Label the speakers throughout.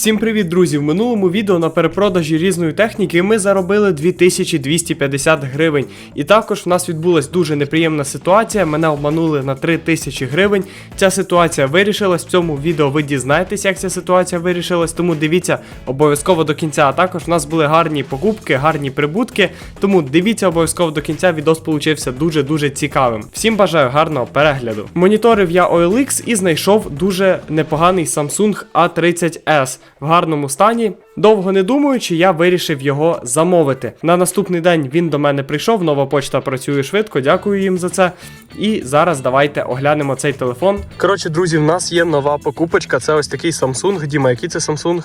Speaker 1: Всім привіт, друзі! В минулому відео на перепродажі різної техніки ми заробили 2250 гривень. І також в нас відбулась дуже неприємна ситуація. Мене обманули на 3000 гривень. Ця ситуація вирішилась. В цьому відео ви дізнаєтесь, як ця ситуація вирішилась. Тому дивіться обов'язково до кінця. А також в нас були гарні покупки, гарні прибутки. Тому дивіться обов'язково до кінця. Відос получився дуже дуже цікавим. Всім бажаю гарного перегляду. Моніторив я OLX і знайшов дуже непоганий Samsung A30s в гарному стані. Довго не думаючи, я вирішив його замовити. На наступний день він до мене прийшов. Нова почта працює швидко. Дякую їм за це. І зараз давайте оглянемо цей телефон. Коротше, друзі, в нас є нова покупочка. Це ось такий Samsung. Діма, який це Samsung?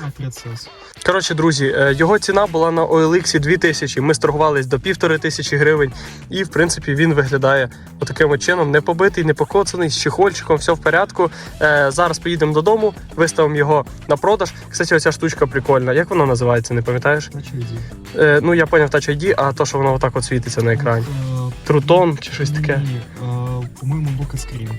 Speaker 1: Коротше, друзі, е, його ціна була на OLX 2000. Ми сторгувались до півтори тисячі гривень. І в принципі він виглядає отаким от чином. Не побитий, не покоцаний, з чехольчиком, все в порядку. Е, зараз поїдемо додому, виставимо його на продаж. Кстати, оця штучка прикольна. Як воно називається, не пам'ятаєш?
Speaker 2: Touch ID.
Speaker 1: Е, ну я поняв Touch ID, а то, що воно отак от світиться на екрані.
Speaker 2: Э,
Speaker 1: Трутон чи щось таке.
Speaker 2: не, э, По-моему, Лука Скрин.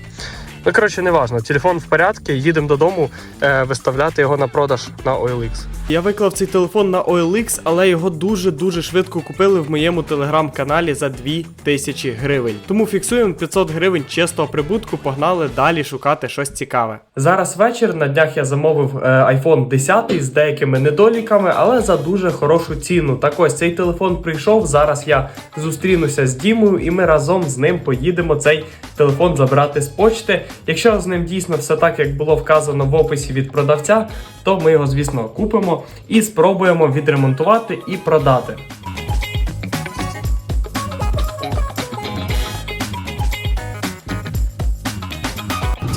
Speaker 1: Ну, коротше, не важно. Телефон в порядку, їдемо додому е, виставляти його на продаж на OLX. Я виклав цей телефон на OLX, але його дуже-дуже швидко купили в моєму телеграм-каналі за 2000 гривень. Тому фіксуємо 500 гривень чистого прибутку, погнали далі шукати щось цікаве. Зараз вечір. На днях я замовив е, iPhone 10 з деякими недоліками, але за дуже хорошу ціну. Так ось цей телефон прийшов. Зараз я зустрінуся з Дімою, і ми разом з ним поїдемо цей телефон забрати з почти. Якщо з ним дійсно все так, як було вказано в описі від продавця, то ми його, звісно, купимо і спробуємо відремонтувати і продати.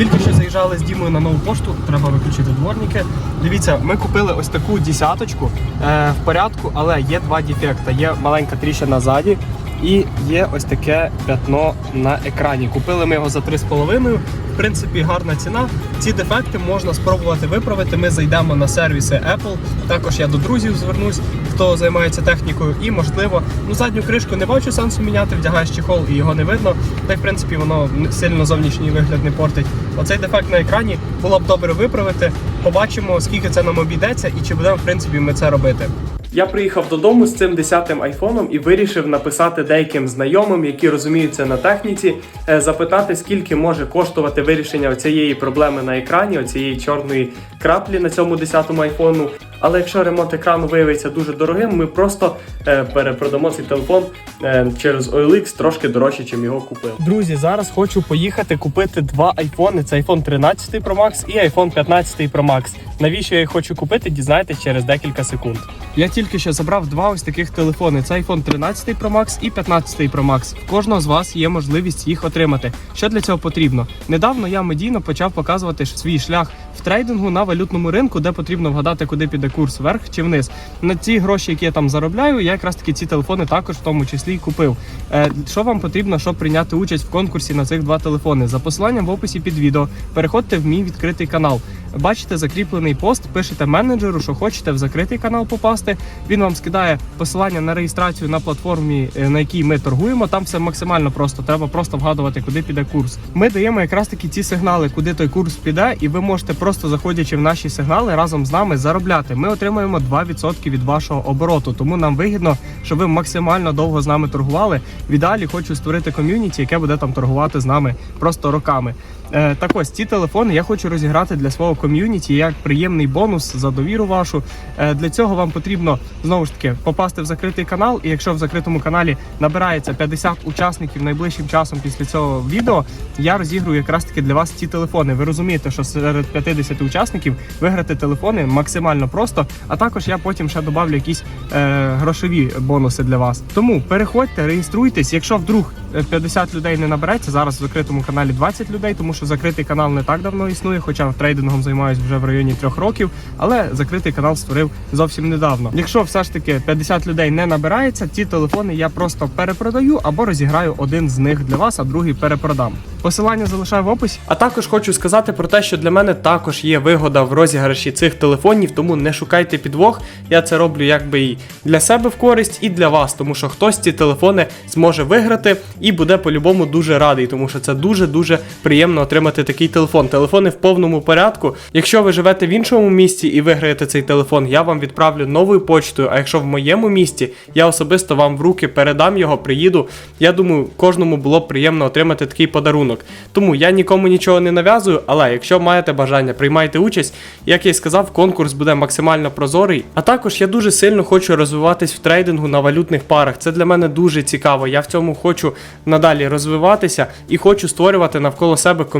Speaker 1: Тільки що заїжджали з Дімою на нову пошту, треба виключити дворники. Дивіться, ми купили ось таку десяточку е, в порядку, але є два дефекти. Є маленька тріщина ззаді і є ось таке пятно на екрані. Купили ми його за 3,5. В принципі, гарна ціна. Ці дефекти можна спробувати виправити. Ми зайдемо на сервіси Apple. Також я до друзів звернусь, хто займається технікою, і можливо, ну задню кришку не бачу сенсу міняти, вдягаєш чехол і його не видно. Та й в принципі воно сильно зовнішній вигляд не портить. Оцей дефект на екрані було б добре виправити. Побачимо, скільки це нам обійдеться і чи будемо в принципі ми це робити. Я приїхав додому з цим 10-м айфоном і вирішив написати деяким знайомим, які розуміються на техніці, е, запитати, скільки може коштувати вирішення цієї проблеми на екрані, оцієї чорної краплі на цьому 10-му айфону. Але якщо ремонт екрану виявиться дуже дорогим, ми просто е, перепродамо цей телефон е, через OLX трошки дорожче, ніж його купили. Друзі, зараз хочу поїхати купити два айфони: це iPhone 13 Pro Max і iPhone 15 Pro Max. Навіщо я їх хочу купити, дізнаєтесь через декілька секунд. Я тільки що забрав два ось таких телефони: це iPhone 13 Pro Max і 15 Pro Max. В кожного з вас є можливість їх отримати. Що для цього потрібно? Недавно я медійно почав показувати свій шлях в трейдингу на валютному ринку, де потрібно вгадати, куди піде курс вверх чи вниз. На ці гроші, які я там заробляю, я якраз таки ці телефони також в тому числі і купив. Е, що вам потрібно, щоб прийняти участь в конкурсі на цих два телефони? За посиланням в описі під відео переходьте в мій відкритий канал. Бачите закріплений пост, пишете менеджеру, що хочете в закритий канал попасти. Він вам скидає посилання на реєстрацію на платформі, е, на якій ми торгуємо. Там все максимально просто. Треба просто вгадувати, куди піде курс. Ми даємо якраз таки ці сигнали, куди той курс піде, і ви можете просто заходячи в наші сигнали разом з нами заробляти. Ми отримуємо 2% від вашого обороту. Тому нам вигідно, щоб ви максимально довго з нами торгували. В ідеалі хочу створити ком'юніті, яке буде там торгувати з нами просто роками. Е, так ось ці телефони я хочу розіграти для свого ком'юніті як приємний бонус за довіру вашу. Е, для цього вам потрібно знову ж таки попасти в закритий канал. І якщо в закритому каналі набирається 50 учасників найближчим часом після цього відео, я розіграю якраз таки для вас ці телефони. Ви розумієте, що серед 50 учасників виграти телефони максимально просто. А також я потім ще добавлю якісь е, грошові бонуси для вас. Тому переходьте, реєструйтесь. Якщо вдруг е, 50 людей не набереться, зараз в закритому каналі 20 людей, тому що закритий канал не так давно існує, хоча трейдингом займаюся вже в районі трьох років, але закритий канал створив зовсім недавно. Якщо все ж таки 50 людей не набирається, ці телефони я просто перепродаю або розіграю один з них для вас, а другий перепродам. Посилання залишаю в описі. А також хочу сказати про те, що для мене також є вигода в розіграші цих телефонів, тому не шукайте підвох. Я це роблю якби і для себе в користь, і для вас, тому що хтось ці телефони зможе виграти і буде по-любому дуже радий, тому що це дуже-дуже приємно отримати такий телефон. Телефони в повному порядку. Якщо ви живете в іншому місті і виграєте цей телефон, я вам відправлю новою почтою. А якщо в моєму місті, я особисто вам в руки передам його, приїду. Я думаю, кожному було б приємно отримати такий подарунок. Тому я нікому нічого не нав'язую, але якщо маєте бажання, приймайте участь. Як я й сказав, конкурс буде максимально прозорий. А також я дуже сильно хочу розвиватись в трейдингу на валютних парах. Це для мене дуже цікаво. Я в цьому хочу надалі розвиватися і хочу створювати навколо себе ком'юніті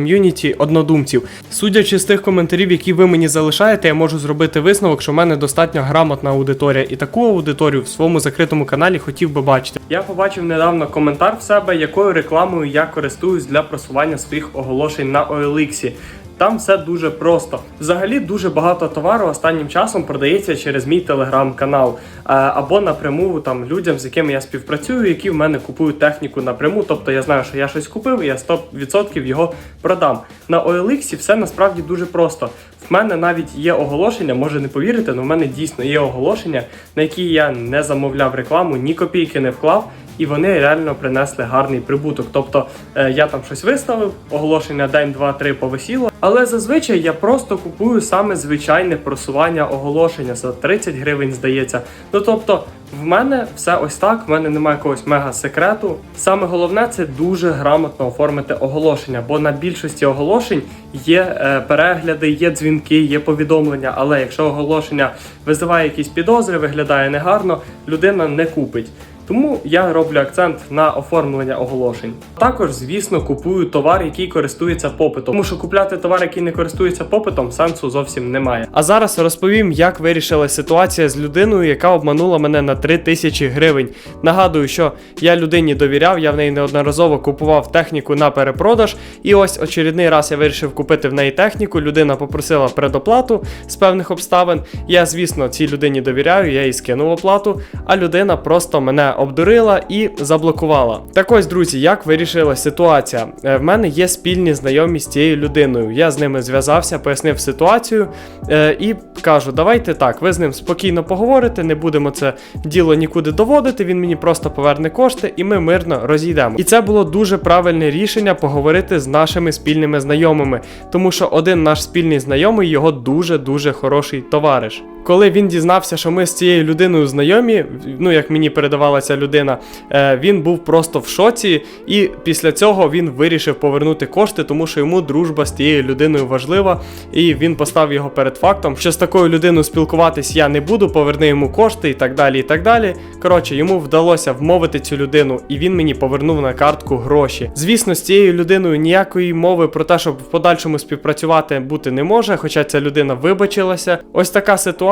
Speaker 1: однодумців. Судячи з тих коментарів, які ви мені залишаєте, я можу зробити висновок, що в мене достатньо грамотна аудиторія, і таку аудиторію в своєму закритому каналі хотів би бачити. Я побачив недавно коментар в себе, якою рекламою я користуюсь для просування своїх оголошень на OLX. Там все дуже просто. Взагалі дуже багато товару останнім часом продається через мій телеграм-канал е, або напряму там людям, з якими я співпрацюю, які в мене купують техніку напряму. Тобто я знаю, що я щось купив, і я 100% його продам. На OLX все насправді дуже просто. В мене навіть є оголошення, може не повірите, але в мене дійсно є оголошення, на які я не замовляв рекламу, ні копійки не вклав. І вони реально принесли гарний прибуток. Тобто е, я там щось виставив, оголошення день, два, три повисіло. Але зазвичай я просто купую саме звичайне просування оголошення за 30 гривень, здається. Ну тобто, в мене все ось так, в мене немає якогось мега секрету. Саме головне це дуже грамотно оформити оголошення, бо на більшості оголошень є е, перегляди, є дзвінки, є повідомлення. Але якщо оголошення визиває якісь підозри, виглядає негарно, людина не купить. Тому я роблю акцент на оформлення оголошень. Також, звісно, купую товар, який користується попитом. Тому що купляти товар, який не користується попитом, сенсу зовсім немає. А зараз розповім, як вирішила ситуація з людиною, яка обманула мене на 3 тисячі гривень. Нагадую, що я людині довіряв, я в неї неодноразово купував техніку на перепродаж. І ось очередний раз я вирішив купити в неї техніку. Людина попросила предоплату з певних обставин. Я, звісно, цій людині довіряю, я їй скинув оплату, а людина просто мене обдурила і заблокувала. Так ось, друзі, як вирішила ситуація? Е, В мене є спільні знайомі з цією людиною. Я з ними зв'язався, пояснив ситуацію е, і кажу: давайте так, ви з ним спокійно поговорите, не будемо це діло нікуди доводити. Він мені просто поверне кошти, і ми мирно розійдемо. І це було дуже правильне рішення поговорити з нашими спільними знайомими, тому що один наш спільний знайомий його дуже дуже хороший товариш. Коли він дізнався, що ми з цією людиною знайомі, ну як мені передавала ця людина, е, він був просто в шоці, і після цього він вирішив повернути кошти, тому що йому дружба з тією людиною важлива, і він поставив його перед фактом, що з такою людиною спілкуватись я не буду, поверни йому кошти і так далі. і так далі. Коротше, йому вдалося вмовити цю людину, і він мені повернув на картку гроші. Звісно, з цією людиною ніякої мови про те, щоб в подальшому співпрацювати бути не може, хоча ця людина вибачилася. Ось така ситуація.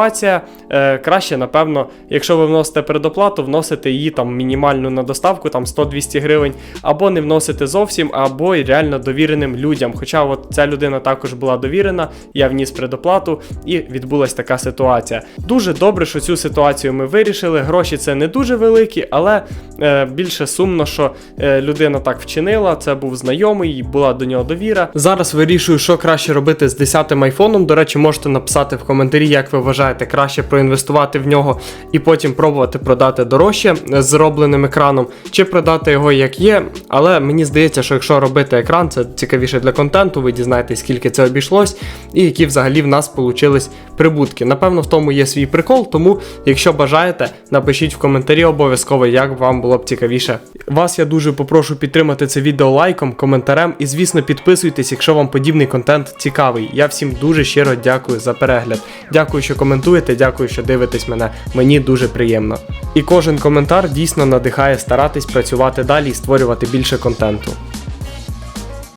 Speaker 1: Е, краще, напевно, якщо ви вносите предоплату, вносите її там мінімальну на доставку, там 100-200 гривень, або не вносите зовсім, або реально довіреним людям. Хоча от ця людина також була довірена, я вніс предоплату, і відбулася така ситуація. Дуже добре, що цю ситуацію ми вирішили. Гроші це не дуже великі, але е, більше сумно, що е, людина так вчинила. Це був знайомий, була до нього довіра. Зараз вирішую, що краще робити з 10-м айфоном. До речі, можете написати в коментарі, як ви вважаєте, краще проінвестувати в нього і потім пробувати продати дорожче з зробленим екраном, чи продати його як є. Але мені здається, що якщо робити екран, це цікавіше для контенту. Ви дізнаєтесь, скільки це обійшлось, і які взагалі в нас получились прибутки. Напевно, в тому є свій прикол. Тому, якщо бажаєте, напишіть в коментарі обов'язково, як вам було б цікавіше. Вас я дуже попрошу підтримати це відео лайком, коментарем і, звісно, підписуйтесь, якщо вам подібний контент цікавий. Я всім дуже щиро дякую за перегляд. Дякую, що коментуєте, дякую, що дивитесь мене. Мені дуже приємно. І кожен коментар дійсно надихає старатись працювати далі і створювати більше контенту.